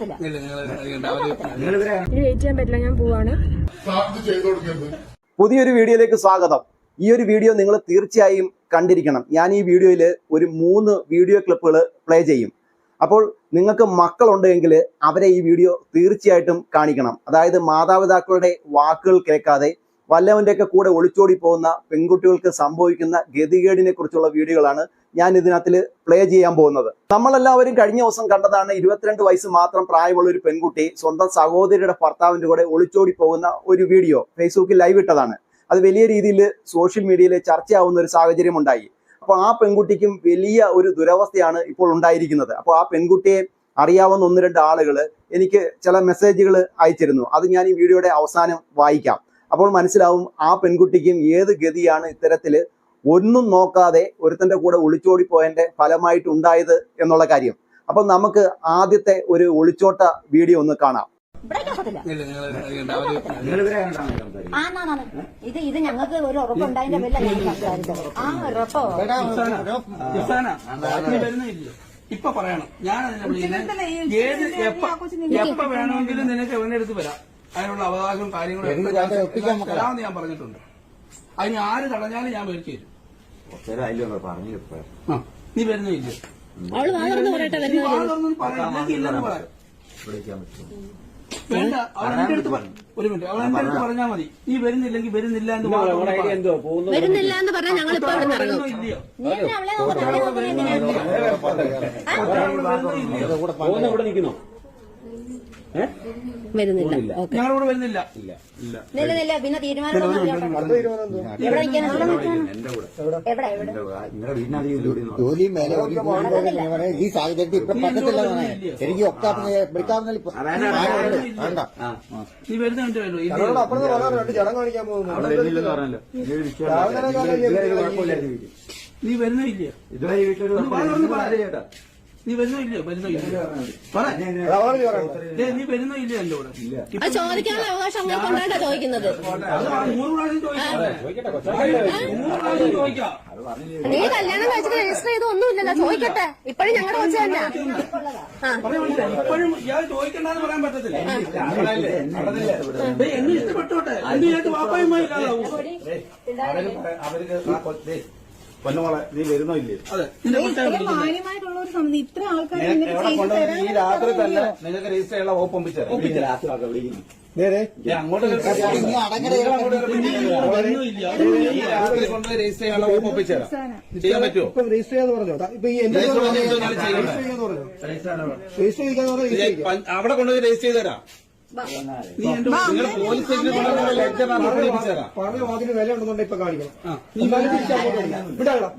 ഇനി വെയിറ്റ് ചെയ്യാൻ പറ്റില്ല ഞാൻ പോവാണ്. പുതിയൊരു വീഡിയോയിലേക്ക് സ്വാഗതം. ഈ ഒരു വീഡിയോ നിങ്ങൾ തീർച്ചയായും കണ്ടിരിക്കണം. ഞാൻ ഈ വീഡിയോയിൽ ഒരു മൂന്ന് വീഡിയോ ക്ലിപ്പുകൾ പ്ലേ ചെയ്യും. അപ്പോൾ നിങ്ങൾക്ക് മക്കളുണ്ടെങ്കിൽ അവരെ ഈ വീഡിയോ തീർച്ചയായിട്ടും കാണിക്കണം. അതായത് മാതാപിതാക്കളുടെ വാക്കുകൾ കേൾക്കാതെ വല്ലവന്റെയൊക്കെ കൂടെ ഒളിച്ചോടി പോകുന്ന പെൺകുട്ടികൾക്ക് സംഭവിക്കുന്ന ഗതികേടിനെ കുറിച്ചുള്ള വീഡിയോകളാണ് ഞാൻ ഇതിനകത്തിൽ പ്ലേ ചെയ്യാൻ പോകുന്നത്. നമ്മളെല്ലാവരും കഴിഞ്ഞ ദിവസം കണ്ടതാണ് ഇരുപത്തിരണ്ട് വയസ്സ് മാത്രം പ്രായമുള്ള ഒരു പെൺകുട്ടി സ്വന്തം സഹോദരിയുടെ ഭർത്താവിന്റെ കൂടെ ഒളിച്ചോടി പോകുന്ന ഒരു വീഡിയോ ഫേസ്ബുക്കിൽ ലൈവ് ഇട്ടതാണ്. അത് വലിയ രീതിയിൽ സോഷ്യൽ മീഡിയയിൽ ചർച്ചയാവുന്ന ഒരു സാഹചര്യം ഉണ്ടായി. അപ്പോൾ ആ പെൺകുട്ടിക്കും വലിയ ഒരു ദുരവസ്ഥയാണ് ഇപ്പോൾ ഉണ്ടായിരിക്കുന്നത്. അപ്പോൾ ആ പെൺകുട്ടിയെ അറിയാവുന്ന ഒന്ന് രണ്ട് ആളുകൾ എനിക്ക് ചില മെസ്സേജുകൾ അയച്ചിരുന്നു. അത് ഞാൻ ഈ വീഡിയോയുടെ അവസാനം വായിക്കാം. അപ്പോൾ മനസ്സിലാവും ആ പെൺകുട്ടിക്കും ഏത് ഗതിയാണ് ഇത്തരത്തിൽ ഒന്നും നോക്കാതെ ഒരുത്തന്റെ കൂടെ ഒളിച്ചോടിപ്പോയതിന്റെ ഫലമായിട്ട് ഉണ്ടായത് എന്നുള്ള കാര്യം. അപ്പോൾ നമുക്ക് ആദ്യത്തെ ഒരു ഒളിച്ചോട്ട വീഡിയോ ഒന്ന് കാണാം. ഇവിടെ കേൾക്കത്തില്ല ഇല്ല നിങ്ങൾ അവർ ആന്നാണ് ഇത് ഇത് ഞങ്ങൾക്ക് ഒരു ഉറപ്പുണ്ടായതിന്റെ പേരില ആ ഉറപ്പോ. ഇപ്പൊ പറയണം. ഞാൻ ഏത് എപ്പ എപ്പ വേണമെങ്കിലും നിനക്ക് എവിടെ അടുത്ത് വരാം. അതിനുള്ള അവകാശവും കാര്യങ്ങളും തരാമെന്ന് ഞാൻ പറഞ്ഞിട്ടുണ്ട്. അതിന് ആര് തടഞ്ഞാലും ഞാൻ മേടിച്ചു തരും പറഞ്ഞു നീ വരുന്നില്ല. വേണ്ട. അവൾ എന്റെ അടുത്ത് ഒരു മിനിറ്റ്. അവൾ എന്റെ അടുത്ത് പറഞ്ഞാൽ മതി. നീ വരുന്നില്ലെങ്കിൽ വരുന്നില്ല എന്ന്. വരുന്നില്ല എന്ന് പറഞ്ഞാൽ ഞങ്ങൾ ഇപ്പൊ ഇല്ലയോ? വരുന്നില്ല. ഞങ്ങളിവിടെ വരുന്നില്ല. പിന്നെ തീരുമാനം ജോലിയും പറയാൻ ഈ സാഹചര്യത്തിൽ ഇപ്പൊ പറ്റത്തില്ല. എനിക്ക് ഒക്കാവുന്ന വിളിക്കാവുന്ന വേണ്ട നീ വരുന്നുണ്ട് ഇല്ലയോ? നീ വരുന്നോ ഇല്ലയോ ഒന്ന് വാ തുറന്ന് പറ. നീ വരുന്നോ ഇല്ലയോ? വരുന്നോ ഇല്ലയോ? പറ. ദേ, നീ വരുന്നോ ഇല്ലയോ എന്റെ കൂടെ അത് ചോദിക്കാനുള്ള അവകാശം അങ്ങനെ കൊണ്ടായിട്ടാ ചോദിക്കുന്നത്? അത് ആ നൂറ് പ്രാവശ്യം ചോദിക്കാം. നൂറ് പ്രാവശ്യം ചോദിക്കാം. നീ കല്യാണം കഴിച്ചിട്ട് രജിസ്റ്റർ ചെയ്ത് ഒന്നുമില്ലല്ലോ ചോദിക്കട്ടെ. ഇപ്പോഴും ഞങ്ങളുടെ കൊച്ചു തന്നെ ആ. പറയാൻ പറ്റില്ല ഇപ്പോഴും ഇയാൾ ചോദിക്കണ്ടെന്ന് പറയാൻ പറ്റത്തില്ല. ദേ, എന്നെ ഇഷ്ടപ്പെട്ടോട്ടെ അവർക്ക് ഇല്ലാതാവും. പൊന്നുമോളെ നീ വരുന്നോ ഇല്ലേ? മാന്യമായിട്ടുള്ള ഒരു ഇത്ര ആൾക്കാർ നിനക്ക് എവിടെ കൊണ്ടുവന്ന് ഈ രാത്രി തന്നെ നിങ്ങൾക്ക് രജിസ്റ്റർ ചെയ്യാനുള്ള വകുപ്പ് ഒപ്പിച്ചത്. അങ്ങോട്ട്? ഈ രാത്രി കൊണ്ട് രജിസ്റ്റർ ചെയ്യാനുള്ള വകുപ്പ് ഒപ്പിച്ചേരാം ചെയ്യാൻ പറ്റുമോ രജിസ്റ്റർ ചെയ്യാന്ന് പറഞ്ഞോ? ഇപ്പൊ ഈ എന്റെ രജിസ്റ്റർ ചെയ്യാന്ന് പറഞ്ഞോ? രജിസ്റ്റർ പ- അവിടെ കൊണ്ടുപോയി രജിസ്റ്റർ ചെയ്ത് തരാം വില ഉണ്ടെന്നുണ്ടെങ്കിൽ ഇപ്പൊ കാണിക്കണം. ആ. വിടാം.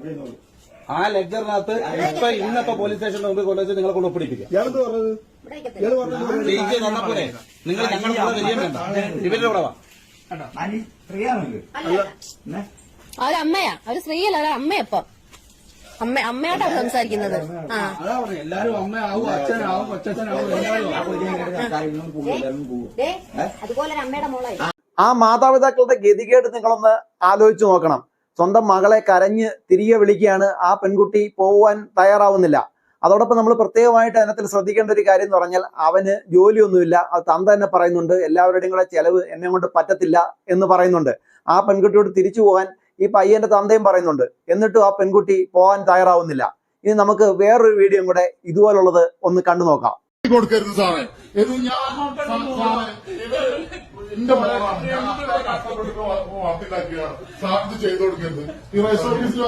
ലെറ്ററിനകത്ത് ഇപ്പൊ ഇന്നിപ്പോ പോലീസ് സ്റ്റേഷന്റെ മുമ്പിൽ കൊണ്ടുവച്ച് നിങ്ങളെ കൊണ്ട് ഒപ്പിടിപ്പിക്കാം. തന്നപ്പോലെ നിങ്ങൾ ഞങ്ങളുടെ കൂടെ വരികയും വേണ്ട. ഇവരുടെ കൂടെ വാ. അവരമ്മയാ. അവർ സ്ത്രീയല്ല അവരമ്മയപ്പം അമ്മയപ്പം അമ്മ അമ്മയായിട്ടാ സംസാരിക്കുന്നത്. ആ. എല്ലാരും അമ്മയാവും അച്ഛനാവും കൊച്ചച്ഛനാവും എല്ലാവരും ആവും. ദേ, അതുപോലെ അമ്മയുടെ മോളായി ആ മാതാപിതാക്കളുടെ ഗതികേട് നിങ്ങളൊന്ന് ആലോചിച്ചു നോക്കണം. സ്വന്തം മകളെ കരഞ്ഞ് തിരികെ വിളിക്കുകയാണ് ആ പെൺകുട്ടി പോവാൻ തയ്യാറാവുന്നില്ല. അതോടൊപ്പം നമ്മൾ പ്രത്യേകമായിട്ട് അതിനകത്തിൽ ശ്രദ്ധിക്കേണ്ട ഒരു കാര്യം എന്ന് പറഞ്ഞാൽ അവന് ജോലിയൊന്നുമില്ല. അത് തന്ത തന്നെ പറയുന്നുണ്ട്. എല്ലാവരുടെയും കൂടെ ചെലവ് എന്നെ കൊണ്ട് പറ്റത്തില്ല എന്ന് പറയുന്നുണ്ട്. ആ പെൺകുട്ടിയോട് തിരിച്ചു പോകാൻ ഈ പയ്യന്റെ തന്തയും പറയുന്നുണ്ട് എന്നിട്ടും ആ പെൺകുട്ടി പോകാൻ തയ്യാറാവുന്നില്ല. ഇനി നമുക്ക് വേറൊരു വീഡിയോ കൂടെ ഇതുപോലുള്ളത് ഒന്ന് കണ്ടു നോക്കാം. കൊടുക്കരുത് സാറേ. ഇത് ഞാൻ എന്റെ കഷ്ടപ്പെട്ട് ചെയ്തു കൊടുക്കരുത്. ഈ ഓഫീസിൽ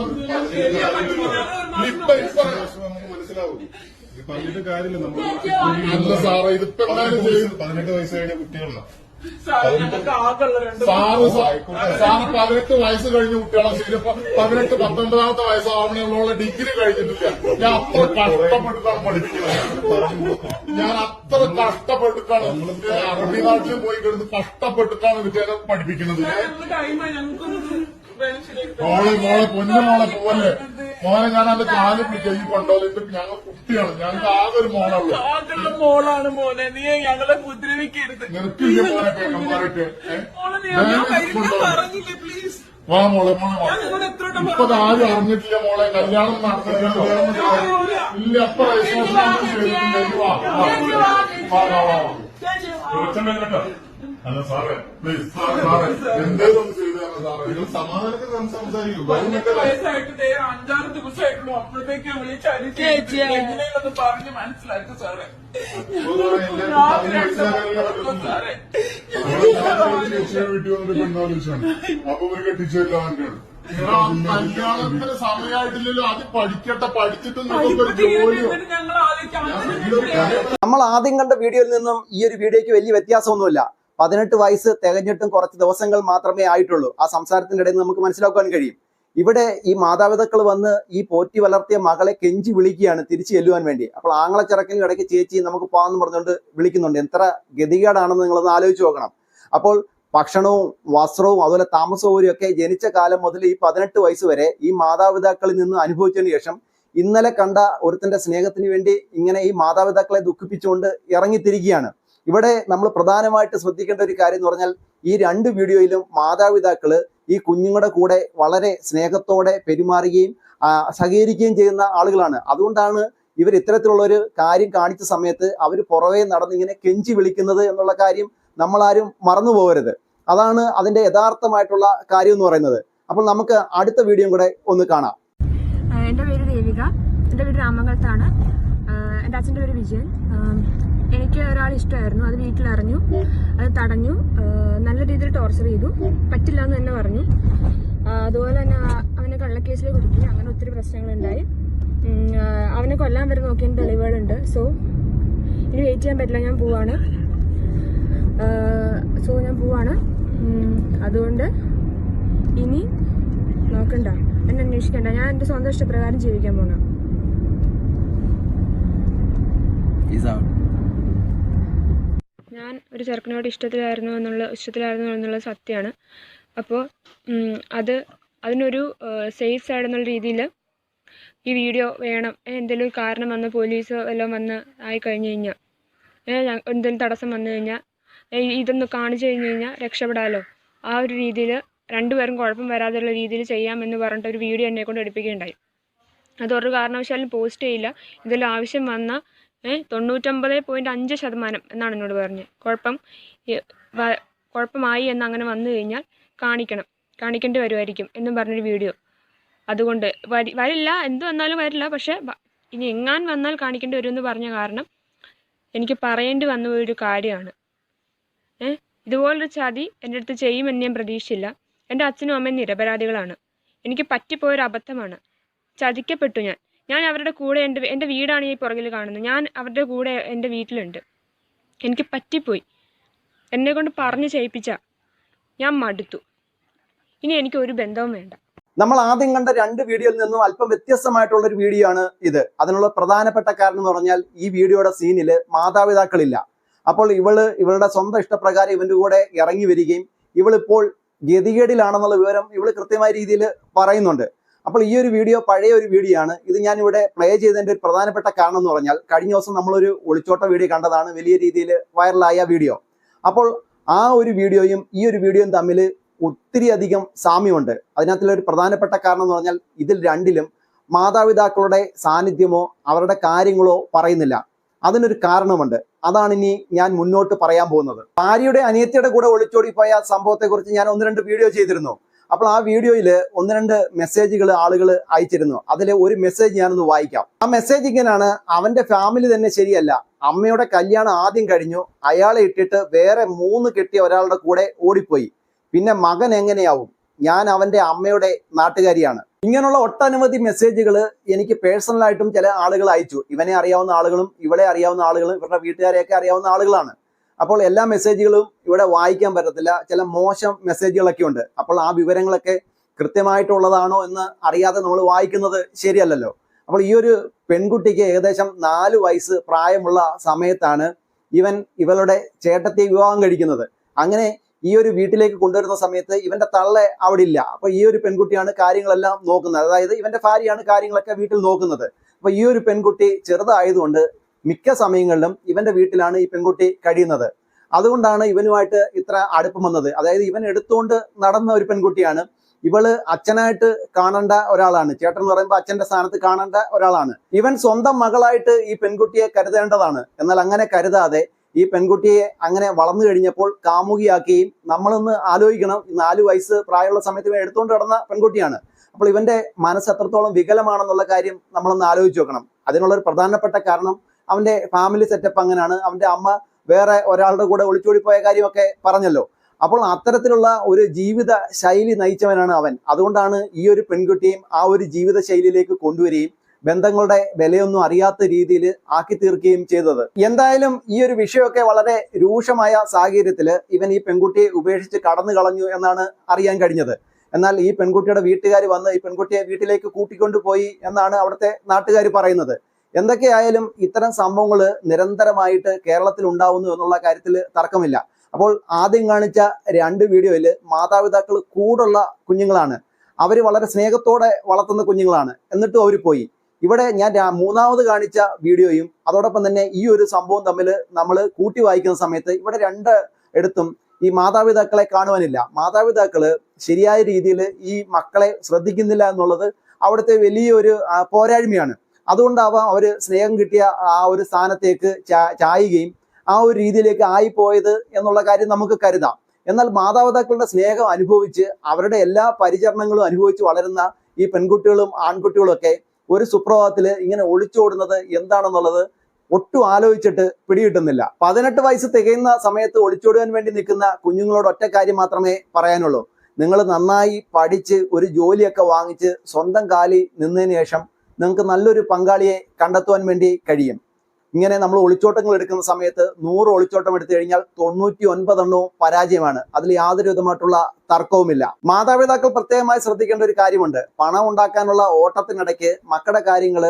മനസ്സിലാവും. പറഞ്ഞിട്ട് കാര്യമില്ല. നമ്മൾ അല്ല സാറേ ഇതിപ്പോ എന്തായാലും ചെയ്തു പതിനെട്ട് വയസ്സ് കഴിഞ്ഞ കുട്ടികളാണ്. സാറ് പതിനെട്ട് വയസ്സ് കഴിഞ്ഞ കുട്ടികളെ ശരി ഇപ്പൊ പതിനെട്ട് പത്തൊമ്പതാമത്തെ വയസ്സാവണമുള്ള ഡിഗ്രി കഴിഞ്ഞിട്ടില്ല. ഞാൻ അത്ര കഷ്ടപ്പെട്ടിട്ടാണ് പഠിപ്പിക്കുന്നത് ഞാൻ അത്ര കഷ്ടപ്പെട്ടിട്ടാണ് അറബി നാട്ടിൽ പോയി കിടന്ന് കഷ്ടപ്പെട്ടിട്ടാണ് വിദ്യാലയം പഠിപ്പിക്കുന്നത്. മോളെ മോളെ പൊന്നു മോളെ പോലെ മോനെ ഞാൻ എന്റെ കാൽ പിടിക്കുക ഈ കൊണ്ടോലിട്ട് ഞങ്ങൾ കുട്ടിയാണ്. ഞങ്ങൾക്ക് ആകെ ഒരു ആകളുടെ മോളാണ് മോനെ. നീ ഞങ്ങളെ ഉപദ്രവിക്കരുത് മോനെ കഴിഞ്ഞ പറഞ്ഞില്ലേ പ്ലീസ് വാ മോളെ മോളെ ഇപ്പൊ ആരും അറിഞ്ഞിട്ടില്ല മോളെ. കല്യാണം നടന്നില്ലല്ലോ ഇല്ല അപ്പൊ വാ വാ. വാ, വാ. അല്ല സാറേ പ്ലീസ് സാറേ സാറേ എന്തേലും ചെയ്താണ് സാറേ? നിങ്ങൾ സമാധാനത്തിൽ സംസാരിക്കും. പതിനെട്ട് വയസ്സായിട്ട് ദേ അഞ്ചാറ് ദിവസമായിട്ടുള്ളൂ. അപ്പോഴത്തേക്ക് വിളിച്ചാൽ എങ്ങനെയൊന്ന് പറഞ്ഞ് മനസ്സിലാക്കി സാറേ. സാറേ വീട്ടിൽ വന്നിട്ട് പെണ്ണാലോചിച്ചാണ്. അപ്പൊ ഒരു കെട്ടിച്ചല്ല കല്യാണത്തിന് സമയമായിട്ടില്ലല്ലോ. അത് പഠിക്കട്ടെ പഠിച്ചിട്ട് നമ്മൾ ആദ്യം കണ്ട വീഡിയോയിൽ നിന്നും ഈ ഒരു വീഡിയോക്ക് വലിയ വ്യത്യാസമൊന്നുമില്ല. പതിനെട്ട് വയസ്സ് തികഞ്ഞിട്ടും കുറച്ച് ദിവസങ്ങൾ മാത്രമേ ആയിട്ടുള്ളൂ. ആ സംസാരത്തിന്റെ ഇടയിൽ നമുക്ക് മനസ്സിലാക്കാൻ കഴിയും. ഇവിടെ ഈ മാതാപിതാക്കൾ വന്ന് ഈ പോറ്റി വളർത്തിയ മകളെ കെഞ്ചി വിളിക്കുകയാണ് തിരിച്ചു ചെല്ലുവാൻ വേണ്ടി. അപ്പോൾ ആങ്ങളച്ചറക്കിനും ഇടയ്ക്ക് ചേച്ചി നമുക്ക് പോകാമെന്ന് പറഞ്ഞുകൊണ്ട് വിളിക്കുന്നുണ്ട്. എത്ര ഗതികേടാണെന്ന് നിങ്ങളൊന്ന് ആലോചിച്ച് നോക്കണം. അപ്പോൾ ഭക്ഷണവും വസ്ത്രവും അതുപോലെ താമസ സൗകര്യവും ഒക്കെ ജനിച്ച കാലം മുതൽ ഈ പതിനെട്ട് വയസ്സ് വരെ ഈ മാതാപിതാക്കളിൽ നിന്ന് അനുഭവിച്ചതിന് ശേഷം ഇന്നലെ കണ്ട ഒരുത്തന്റെ സ്നേഹത്തിന് വേണ്ടി ഇങ്ങനെ ഈ മാതാപിതാക്കളെ ദുഃഖിപ്പിച്ചുകൊണ്ട് ഇറങ്ങിത്തിരിക്കുകയാണ് ഇവിടെ നമ്മൾ പ്രധാനമായിട്ട് ശ്രദ്ധിക്കേണ്ട ഒരു കാര്യം എന്ന് പറഞ്ഞാൽ ഈ രണ്ട് വീഡിയോയിലും മാതാപിതാക്കൾ ഈ കുഞ്ഞുങ്ങളുടെ കൂടെ വളരെ സ്നേഹത്തോടെ പെരുമാറുകയും സഹകരിക്കുകയും ചെയ്യുന്ന ആളുകളാണ്. അതുകൊണ്ടാണ് ഇവർ ഇത്തരത്തിലുള്ള ഒരു കാര്യം കാണിച്ച സമയത്ത് അവർ പുറവേ നടന്ന് ഇങ്ങനെ കെഞ്ചി വിളിക്കുന്നത് എന്നുള്ള കാര്യം നമ്മളാരും മറന്നു പോകരുത്. അതാണ് അതിന്റെ യഥാർത്ഥമായിട്ടുള്ള കാര്യം എന്ന് പറയുന്നത്. അപ്പോൾ നമുക്ക് അടുത്ത വീഡിയോ കൂടെ ഒന്ന് കാണാം. എന്റെ പേര് ദേവിക. എന്റെ രാമംഗലത്താണ്. ആഹ് എന്റെ അച്ഛന്റെ പേര് വിജയൻ. എനിക്ക് ഒരാൾ ഇഷ്ടമായിരുന്നു. അത് വീട്ടിലറിഞ്ഞു അത് തടഞ്ഞു നല്ല രീതിയിൽ ടോർച്ചർ ചെയ്തു. പറ്റില്ല എന്ന് തന്നെ പറഞ്ഞു. അതുപോലെ തന്നെ അവനെ കള്ളക്കേസിൽ കുടുക്കി. അങ്ങനെ ഒത്തിരി പ്രശ്നങ്ങളുണ്ടായി. അവനെ കൊല്ലാൻ വരെ നോക്കിയ തെളിവുകളുണ്ട്. സോ ഇനി വെയിറ്റ് ചെയ്യാൻ പറ്റില്ല. ഞാൻ പോവാണ്. സോ ഞാൻ പോവാണ്. അതുകൊണ്ട് ഇനി നോക്കണ്ട. എന്നെ അന്വേഷിക്കണ്ട. ഞാൻ എന്റെ സ്വന്തം ഇഷ്ടപ്രകാരം ജീവിക്കാൻ പോണ. ഞാൻ ഒരു ചെറുക്കനോട് ഇഷ്ടത്തിലായിരുന്നു എന്നുള്ള ഇഷ്ടത്തിലായിരുന്നു എന്നുള്ള സത്യമാണ്. അപ്പോൾ അത് അതിനൊരു സേഫ് സൈഡ് എന്നുള്ള രീതിയിൽ ഈ വീഡിയോ വേണം. എന്തെങ്കിലും കാരണം വന്ന് പോലീസ് എല്ലാം വന്ന് ആയി കഴിഞ്ഞ് കഴിഞ്ഞാൽ എന്തെങ്കിലും തടസ്സം വന്നു കഴിഞ്ഞാൽ ഇതൊന്ന് കാണിച്ചു കഴിഞ്ഞു കഴിഞ്ഞാൽ രക്ഷപ്പെടാമല്ലോ ആ ഒരു രീതിയിൽ രണ്ടുപേരും കുഴപ്പം വരാതെയുള്ള രീതിയിൽ ചെയ്യാമെന്ന് പറഞ്ഞിട്ട് ഒരു വീഡിയോ എന്നെ കൊണ്ട് എടുപ്പിക്കുകയുണ്ടായി. ഒരു കാരണവശാലും പോസ്റ്റ് ചെയ്യില്ല. ഇതിൽ ആവശ്യം വന്ന തൊണ്ണൂറ്റൊമ്പത് പോയിന്റ് അഞ്ച് ശതമാനം എന്നാണ് എന്നോട് പറഞ്ഞത് കുഴപ്പം കുഴപ്പമായി എന്ന് അങ്ങനെ വന്നു കഴിഞ്ഞാൽ കാണിക്കണം. കാണിക്കേണ്ടി വരുമായിരിക്കും എന്നും പറഞ്ഞൊരു വീഡിയോ അതുകൊണ്ട് വരി വരില്ല. എന്ത് വന്നാലും വരില്ല. പക്ഷേ ഇനി എങ്ങാൻ വന്നാൽ കാണിക്കേണ്ടി വരുമെന്ന് പറഞ്ഞ കാരണം എനിക്ക് പറയേണ്ടി വന്ന ഒരു കാര്യമാണ്. ഏഹ് ഇതുപോലൊരു ചതി എന്റെ അടുത്ത് ചെയ്യുമെന്ന് ഞാൻ പ്രതീക്ഷിച്ചില്ല. എന്റെ അച്ഛനും അമ്മയും നിരപരാധികളാണ്. എനിക്ക് പറ്റിപ്പോയൊരു അബദ്ധമാണ്. ചതിക്കപ്പെട്ടു ഞാൻ. ഞാൻ അവരുടെ കൂടെ എന്റെ എന്റെ വീടാണ് ഈ പുറകിൽ കാണുന്നത്. ഞാൻ അവരുടെ കൂടെ എന്റെ വീട്ടിലുണ്ട്. എനിക്ക് പറ്റിപ്പോയി. എന്നെ കൊണ്ട് പറഞ്ഞ് ചെയ്യിപ്പിച്ച ഞാൻ മടുത്തു. ഇനി എനിക്ക് ഒരു ബന്ധവും വേണ്ട. നമ്മൾ ആദ്യം കണ്ട രണ്ട് വീഡിയോയിൽ നിന്നും അല്പം വ്യത്യസ്തമായിട്ടുള്ള ഒരു വീഡിയോ ആണ് ഇത്. അതിനുള്ള പ്രധാനപ്പെട്ട കാരണം എന്ന് പറഞ്ഞാൽ ഈ വീഡിയോയുടെ സീനിൽ മാതാപിതാക്കളില്ല. അപ്പോൾ ഇവൾ ഇവളുടെ സ്വന്തം ഇഷ്ടപ്രകാരം ഇവന്റെ കൂടെ ഇറങ്ങി വരികയും ഇവളിപ്പോൾ ഗതികേടിലാണെന്നുള്ള വിവരം ഇവൾ കൃത്യമായ രീതിയിൽ പറയുന്നുണ്ട്. അപ്പോൾ ഈ ഒരു വീഡിയോ പഴയ ഒരു വീഡിയോ ആണ്. ഇത് ഞാൻ ഇവിടെ പ്ലേ ചെയ്തതിന്റെ ഒരു പ്രധാനപ്പെട്ട കാരണം എന്ന് പറഞ്ഞാൽ കഴിഞ്ഞ ദിവസം നമ്മളൊരു ഒളിച്ചോട്ട വീഡിയോ കണ്ടതാണ്. വലിയ രീതിയിൽ വൈറലായ വീഡിയോ. അപ്പോൾ ആ ഒരു വീഡിയോയും ഈ ഒരു വീഡിയോയും തമ്മിൽ ഒത്തിരി അധികം സാമ്യമുണ്ട്. അതിനകത്തുള്ള ഒരു പ്രധാനപ്പെട്ട കാരണം എന്ന് പറഞ്ഞാൽ ഇതിൽ രണ്ടിലും മാതാപിതാക്കളുടെ സാന്നിധ്യമോ അവരുടെ കാര്യങ്ങളോ പറയുന്നില്ല. അതിനൊരു കാരണമുണ്ട്. അതാണ് ഇനി ഞാൻ മുന്നോട്ട് പറയാൻ പോകുന്നത്. ഭാര്യയുടെ അനിയത്തിയുടെ കൂടെ ഒളിച്ചോടിപ്പോയ സംഭവത്തെക്കുറിച്ച് ഞാൻ ഒന്ന് രണ്ട് വീഡിയോ ചെയ്തിരുന്നു. അപ്പോൾ ആ വീഡിയോയിൽ ഒന്ന് രണ്ട് മെസ്സേജുകൾ ആളുകൾ അയച്ചിരുന്നു. അതിലെ ഒരു മെസ്സേജ് ഞാനൊന്ന് വായിക്കാം. ആ മെസ്സേജ് ഇങ്ങനെയാണ് അവന്റെ ഫാമിലി തന്നെ ശരിയല്ല. അമ്മയുടെ കല്യാണം ആദ്യം കഴിഞ്ഞു. അയാളെ ഇട്ടിട്ട് വേറെ മൂന്ന് കെട്ടിയ ഒരാളുടെ കൂടെ ഓടിപ്പോയി. പിന്നെ മകൻ എങ്ങനെയാവും? ഞാൻ അവന്റെ അമ്മയുടെ നാട്ടുകാരിയാണ്. ഇങ്ങനെയുള്ള ഒട്ടനവധി മെസ്സേജുകൾ എനിക്ക് പേഴ്സണലായിട്ടും ചില ആളുകൾ അയച്ചു. ഇവനെ അറിയാവുന്ന ആളുകളും ഇവളെ അറിയാവുന്ന ആളുകളും ഇവരുടെ വീട്ടുകാരെയൊക്കെ അറിയാവുന്ന ആളുകളാണ്. അപ്പോൾ എല്ലാ മെസ്സേജുകളും ഇവിടെ വായിക്കാൻ പറ്റത്തില്ല. ചില മോശം മെസ്സേജുകളൊക്കെ ഉണ്ട്. അപ്പോൾ ആ വിവരങ്ങളൊക്കെ കൃത്യമായിട്ടുള്ളതാണോ എന്ന് അറിയാതെ നമ്മൾ വായിക്കുന്നത് ശരിയല്ലല്ലോ. അപ്പോൾ ഈ ഒരു പെൺകുട്ടിക്ക് ഏകദേശം നാല് വയസ്സ് പ്രായമുള്ള സമയത്താണ് ഇവൻ ഇവളുടെ ചേട്ടത്തെ വിവാഹം കഴിക്കുന്നത്. അങ്ങനെ ഈ ഒരു വീട്ടിലേക്ക് കൊണ്ടുവരുന്ന സമയത്ത് ഇവന്റെ തള്ള അവിടെ ഇല്ല അപ്പൊ ഈ ഒരു പെൺകുട്ടിയാണ് കാര്യങ്ങളെല്ലാം നോക്കുന്നത്. അതായത് ഇവന്റെ ഭാര്യയാണ് കാര്യങ്ങളൊക്കെ വീട്ടിൽ നോക്കുന്നത്. അപ്പൊ ഈ ഒരു പെൺകുട്ടി ചെറുതായതുകൊണ്ട് മിക്ക സമയങ്ങളിലും ഇവന്റെ വീട്ടിലാണ് ഈ പെൺകുട്ടി കഴിയുന്നത്. അതുകൊണ്ടാണ് ഇവനുമായിട്ട് ഇത്ര അടുപ്പം വന്നത്. അതായത് ഇവൻ എടുത്തുകൊണ്ട് നടന്ന ഒരു പെൺകുട്ടിയാണ്. ഇവൾ അച്ഛനായിട്ട് കാണേണ്ട ഒരാളാണ്. ചേട്ടൻ എന്ന് പറയുമ്പോൾ അച്ഛന്റെ സ്ഥാനത്ത് കാണേണ്ട ഒരാളാണ്. ഇവൻ സ്വന്തം മകളായിട്ട് ഈ പെൺകുട്ടിയെ കരുതേണ്ടതാണ്. എന്നാൽ അങ്ങനെ കരുതാതെ ഈ പെൺകുട്ടിയെ അങ്ങനെ വളർന്നു കഴിഞ്ഞപ്പോൾ കാമുകിയാക്കുകയും നമ്മളൊന്ന് ആലോചിക്കണം നാല് വയസ്സ് പ്രായമുള്ള സമയത്ത് എടുത്തുകൊണ്ട് കിടന്ന പെൺകുട്ടിയാണ്. അപ്പോൾ ഇവന്റെ മനസ്സ് എത്രത്തോളം വികലമാണെന്നുള്ള കാര്യം നമ്മളൊന്ന് ആലോചിച്ച് നോക്കണം. അതിനുള്ള ഒരു പ്രധാനപ്പെട്ട കാരണം അവന്റെ ഫാമിലി സെറ്റപ്പ് അങ്ങനെയാണ്. അവന്റെ അമ്മ വേറെ ഒരാളുടെ കൂടെ ഒളിച്ചോടി പോയ കാര്യമൊക്കെ പറഞ്ഞല്ലോ. അപ്പോൾ അത്തരത്തിലുള്ള ഒരു ജീവിത ശൈലി നയിച്ചവനാണ് അവൻ. അതുകൊണ്ടാണ് ഈ ഒരു പെൺകുട്ടിയും ആ ഒരു ജീവിത ശൈലിയിലേക്ക് കൊണ്ടുവരികയും ബന്ധങ്ങളുടെ വിലയൊന്നും അറിയാത്ത രീതിയിൽ ആക്കി തീർക്കുകയും ചെയ്തത്. എന്തായാലും ഈ ഒരു വിഷയമൊക്കെ വളരെ രൂക്ഷമായ സാഹചര്യത്തിൽ ഇവൻ ഈ പെൺകുട്ടിയെ ഉപേക്ഷിച്ച് കടന്നു കളഞ്ഞു എന്നാണ് അറിയാൻ കഴിഞ്ഞത്. എന്നാൽ ഈ പെൺകുട്ടിയുടെ വീട്ടുകാർ വന്ന് ഈ പെൺകുട്ടിയെ വീട്ടിലേക്ക് കൂട്ടിക്കൊണ്ടുപോയി എന്നാണ് അവിടുത്തെ നാട്ടുകാർ പറയുന്നത്. എന്തൊക്കെയായാലും ഇത്തരം സംഭവങ്ങൾ നിരന്തരമായിട്ട് കേരളത്തിൽ ഉണ്ടാവുന്നു എന്നുള്ള കാര്യത്തിൽ തർക്കമില്ല. അപ്പോൾ ആദ്യം കാണിച്ച രണ്ട് വീഡിയോയിൽ മാതാപിതാക്കൾ കൂടുള്ള കുഞ്ഞുങ്ങളാണ്. അവർ വളരെ സ്നേഹത്തോടെ വളർത്തുന്ന കുഞ്ഞുങ്ങളാണ്. എന്നിട്ടും അവർ പോയി. ഇവിടെ ഞാൻ മൂന്നാമത് കാണിച്ച വീഡിയോയും അതോടൊപ്പം തന്നെ ഈ ഒരു സംഭവം തമ്മിൽ നമ്മൾ കൂട്ടി വായിക്കുന്ന സമയത്ത് ഇവിടെ രണ്ട് എടുത്തും ഈ മാതാപിതാക്കളെ കാണുവാനില്ല. മാതാപിതാക്കൾ ശരിയായ രീതിയിൽ ഈ മക്കളെ ശ്രദ്ധിക്കുന്നില്ല എന്നുള്ളത് അവിടുത്തെ വലിയൊരു പോരായ്മയാണ്. അതുകൊണ്ടാവാം അവർ സ്നേഹം കിട്ടിയ ആ ഒരു സ്ഥാനത്തേക്ക് ചായുകയും ആ ഒരു രീതിയിലേക്ക് ആയിപ്പോയത് എന്നുള്ള കാര്യം നമുക്ക് കരുതാം. എന്നാൽ മാതാപിതാക്കളുടെ സ്നേഹം അനുഭവിച്ച് അവരുടെ എല്ലാ പരിചരണങ്ങളും അനുഭവിച്ച് വളരുന്ന ഈ പെൺകുട്ടികളും ആൺകുട്ടികളും ഒക്കെ ഒരു സുപ്രഭാതത്തിൽ ഇങ്ങനെ ഒളിച്ചോടുന്നത് എന്താണെന്നുള്ളത് ഒട്ടും ആലോചിച്ചിട്ട് പിടികിട്ടുന്നില്ല. പതിനെട്ട് വയസ്സ് തികയുന്ന സമയത്ത് ഒളിച്ചോടുവാൻ വേണ്ടി നിൽക്കുന്ന കുഞ്ഞുങ്ങളോട് ഒറ്റ കാര്യം മാത്രമേ പറയാനുള്ളൂ. നിങ്ങൾ നന്നായി പഠിച്ച് ഒരു ജോലിയൊക്കെ വാങ്ങിച്ച് സ്വന്തം കാലിൽ നിന്നതിന് ശേഷം നിങ്ങൾക്ക് നല്ലൊരു പങ്കാളിയെ കണ്ടെത്തുവാൻ വേണ്ടി കഴിയും. ഇങ്ങനെ നമ്മൾ ഒളിച്ചോട്ടങ്ങൾ എടുക്കുന്ന സമയത്ത് നൂറ് ഒളിച്ചോട്ടം എടുത്തു കഴിഞ്ഞാൽ തൊണ്ണൂറ്റി ഒൻപതെണ്ണവും പരാജയമാണ്. അതിൽ യാതൊരു വിധമായിട്ടുള്ള തർക്കവുമില്ല. മാതാപിതാക്കൾ പ്രത്യേകമായി ശ്രദ്ധിക്കേണ്ട ഒരു കാര്യമുണ്ട്. പണം ഉണ്ടാക്കാനുള്ള ഓട്ടത്തിനിടയ്ക്ക് മക്കളുടെ കാര്യങ്ങൾ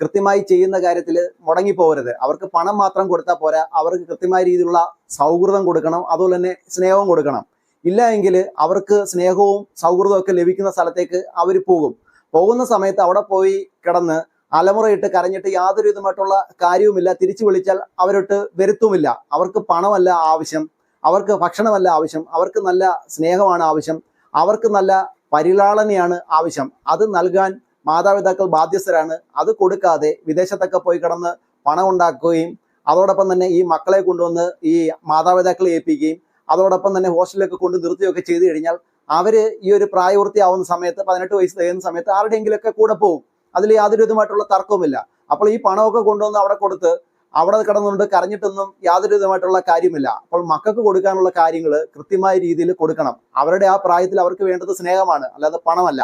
കൃത്യമായി ചെയ്യുന്ന കാര്യത്തിൽ മുടങ്ങിപ്പോകരുത് അവർക്ക് പണം മാത്രം കൊടുത്താൽ പോരാ. അവർക്ക് കൃത്യമായ രീതിയിലുള്ള സൗഹൃദം കൊടുക്കണം. അതുപോലെ തന്നെ സ്നേഹവും കൊടുക്കണം. ഇല്ല എങ്കിൽ അവർക്ക് സ്നേഹവും സൗഹൃദവും ഒക്കെ ലഭിക്കുന്ന സ്ഥലത്തേക്ക് അവർ പോകും. പോകുന്ന സമയത്ത് അവിടെ പോയി കിടന്ന് അലമുറയിട്ട് കരഞ്ഞിട്ട് യാതൊരു വിധമായിട്ടുള്ള കാര്യവുമില്ല. തിരിച്ചു വിളിച്ചാൽ അവരൊട്ട് വരുത്തുമില്ല. അവർക്ക് പണമല്ല ആവശ്യം. അവർക്ക് ഭക്ഷണമല്ല ആവശ്യം. അവർക്ക് നല്ല സ്നേഹമാണ് ആവശ്യം. അവർക്ക് നല്ല പരിലാളനയാണ് ആവശ്യം. അത് നൽകാൻ മാതാപിതാക്കൾ ബാധ്യസ്ഥരാണ്. അത് കൊടുക്കാതെ വിദേശത്തൊക്കെ പോയി കിടന്ന് പണം ഉണ്ടാക്കുകയും അതോടൊപ്പം തന്നെ ഈ മക്കളെ കൊണ്ടുവന്ന് ഈ മാതാപിതാക്കളെ ഏൽപ്പിക്കുകയും അതോടൊപ്പം തന്നെ ഹോസ്റ്റലിലൊക്കെ കൊണ്ട് നിർത്തുകയൊക്കെ ചെയ്തു കഴിഞ്ഞാൽ അവർ ഈ ഒരു പ്രായപൂർത്തിയാവുന്ന സമയത്ത് പതിനെട്ട് വയസ്സ് തികയുന്ന സമയത്ത് ആരുടെയെങ്കിലുമൊക്കെ കൂടെ പോകും അതിൽ യാതൊരു വിധമായിട്ടുള്ള തർക്കവുമില്ല. അപ്പോൾ ഈ പണമൊക്കെ കൊണ്ടുവന്ന് അവിടെ കൊടുത്ത് അവിടെ കിടന്നുകൊണ്ട് കരഞ്ഞിട്ടൊന്നും യാതൊരു വിധമായിട്ടുള്ള കാര്യമില്ല. അപ്പോൾ മക്കൾക്ക് കൊടുക്കാനുള്ള കാര്യങ്ങൾ കൃത്യമായ രീതിയിൽ കൊടുക്കണം. അവരുടെ ആ പ്രായത്തിൽ അവർക്ക് വേണ്ടത് സ്നേഹമാണ് അല്ലാതെ പണമല്ല.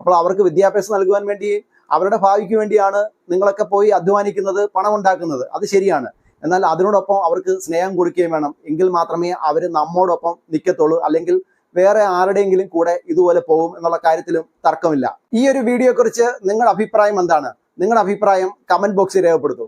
അപ്പോൾ അവർക്ക് വിദ്യാഭ്യാസം നൽകുവാൻ വേണ്ടി അവരുടെ ഭാവിക്ക് വേണ്ടിയാണ് നിങ്ങളൊക്കെ പോയി അധ്വാനിക്കുന്നത് പണം ഉണ്ടാക്കുന്നത് അത് ശരിയാണ്. എന്നാൽ അതിനോടൊപ്പം അവർക്ക് സ്നേഹം കൊടുക്കുകയും വേണം. എങ്കിൽ മാത്രമേ അവർ നമ്മോടൊപ്പം നിൽക്കത്തുള്ളൂ. അല്ലെങ്കിൽ വേറെ ആരുടെയെങ്കിലും കൂടെ ഇതുപോലെ പോകും എന്നുള്ള കാര്യത്തിലും തർക്കമില്ല. ഈ ഒരു വീഡിയോയെക്കുറിച്ച് നിങ്ങളുടെ അഭിപ്രായം എന്താണ്? നിങ്ങളുടെ അഭിപ്രായം കമന്റ് ബോക്സിൽ രേഖപ്പെടുത്തൂ.